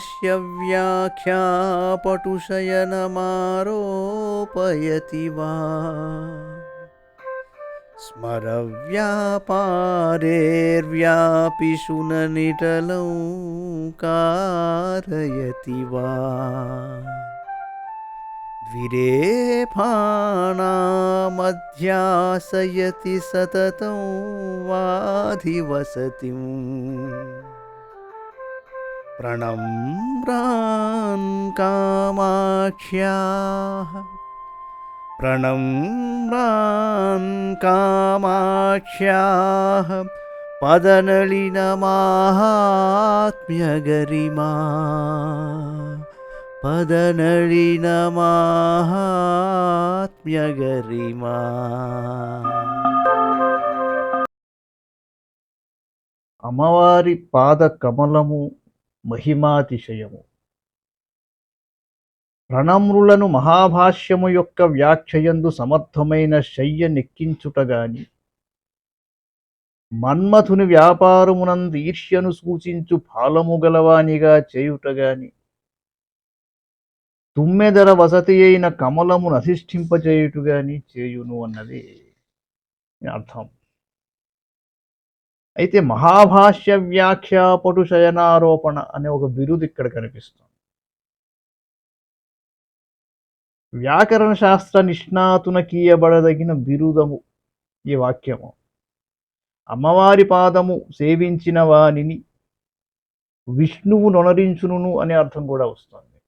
तस्य व्याख्यापटुशयनमारोपयति वा? स्मरव्यापारेर्व्यापिशुननिटलं कारयति वा? विरेफाणामध्यासयति सततं वाधिवसतिम्। प्रणम्रान् कामाक्ष्याः प्रणम्रान् कामाक्ष्याः पदनलिनमाहात्म्यगरिमा పదనళినమాహాత్మ్యగరిమా అమ్మవారి పాద కమలము మహిమాతిశయము. ప్రణమ్రులను మహాభాష్యము యొక్క వ్యాఖ్యయందు సమర్థమైన శయ్య నెక్కించుటగాని మన్మథుని వ్యాపారమునందు ఈర్ష్యను సూచించు ఫాలము గలవానిగా చేయుటగాని తుమ్మెదర వసతి అయిన కమలమును అధిష్ఠింపచేయుటుగాని చేయును అన్నది అర్థం. అయితే మహాభాష్య వ్యాఖ్యాపటు శయనారోపణ అనే ఒక బిరుదు ఇక్కడ కనిపిస్తుంది. వ్యాకరణ శాస్త్ర నిష్ణాతునకీయబడదగిన బిరుదము ఈ వాక్యము. అమ్మవారి పాదము సేవించిన వానిని విష్ణువు నొనరించును అనే అర్థం కూడా వస్తుంది.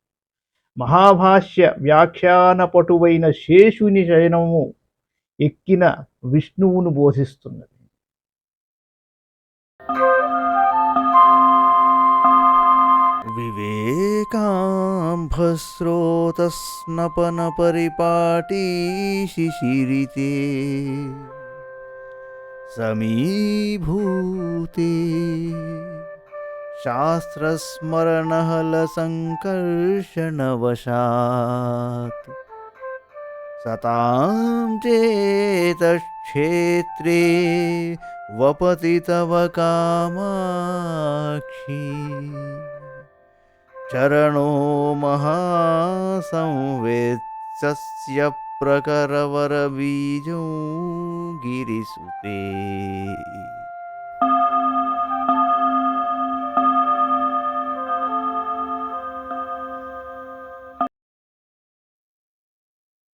మహాభాష్య వ్యాఖ్యాన పటువైన శేషుని శయనము ఎక్కిన విష్ణువును బోధిస్తున్నది. विवेकाम्भस्रोतस्नपनपरिपाटी शिशिरिते समीभूते। शास्त्रस्मरणहलसङ्कर्षणवशात् सतां चेतक्षेत्रे वपति तव कामाक्षी चरणो महासंवेत्सस्य प्रकरवरबीजो गिरिसुते।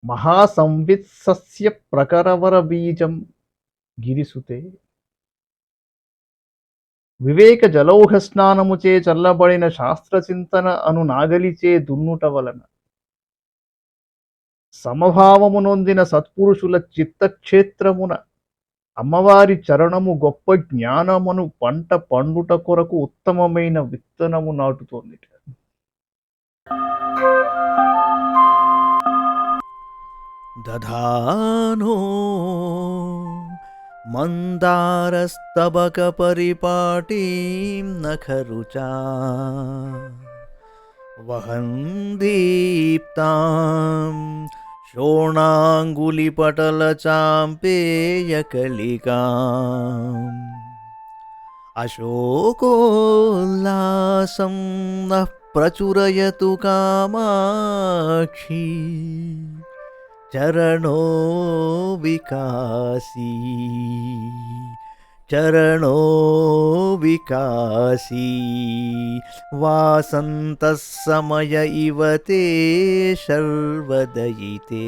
महासंवित्सस्य प्रकरवरबीजं गिरिसुते। వివేక జలౌహ స్నానముచే చల్లబడిన శాస్త్రచింతన అను నాగలిచే దున్నుట వలన. సమభావము నొందిన సత్పురుషుల చిత్తక్షేత్రమున అమ్మవారి చరణము గొప్ప జ్ఞానమును పంట పండుట కొరకు ఉత్తమమైన విత్తనము నాటుతోంది దధానో मन्दारस्तबकपरिपाटीं नखरुचा। वहन् दीप्तां शोणाङ्गुलिपटलचाम्पेयकलिकाम् अशोकोल्लासं नः प्रचुरयतु कामाक्षी। ಚರಣೋ ವಿಕಾಸಿ ಚರಣೋ ವಿಕಾಸಿ ವಾಸಂತಃ ಸಮಯ ಇವತೆ ಸರ್ವದಯಿತೆ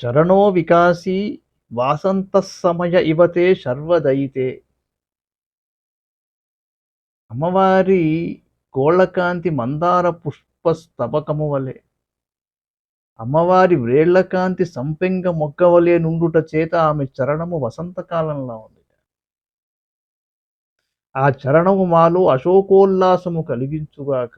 ಚರಣೋ ವಿಕಾಸಿ ವಾಸಂತಃ ಸಮಯ ಇವತೆ ಸರ್ವದಯಿತೆ అమ్మవారి కోళ్ళకాంతి మందార పుష్ప స్తబకము వలె అమ్మవారి వ్రేళ్ళకాంతి సంపెంగ మొగ్గ వలె నుండుట చేత ఆమె చరణము వసంతకాలంలో ఉంది. ఆ చరణము మాలో అశోకోల్లాసము కలిగించుగాక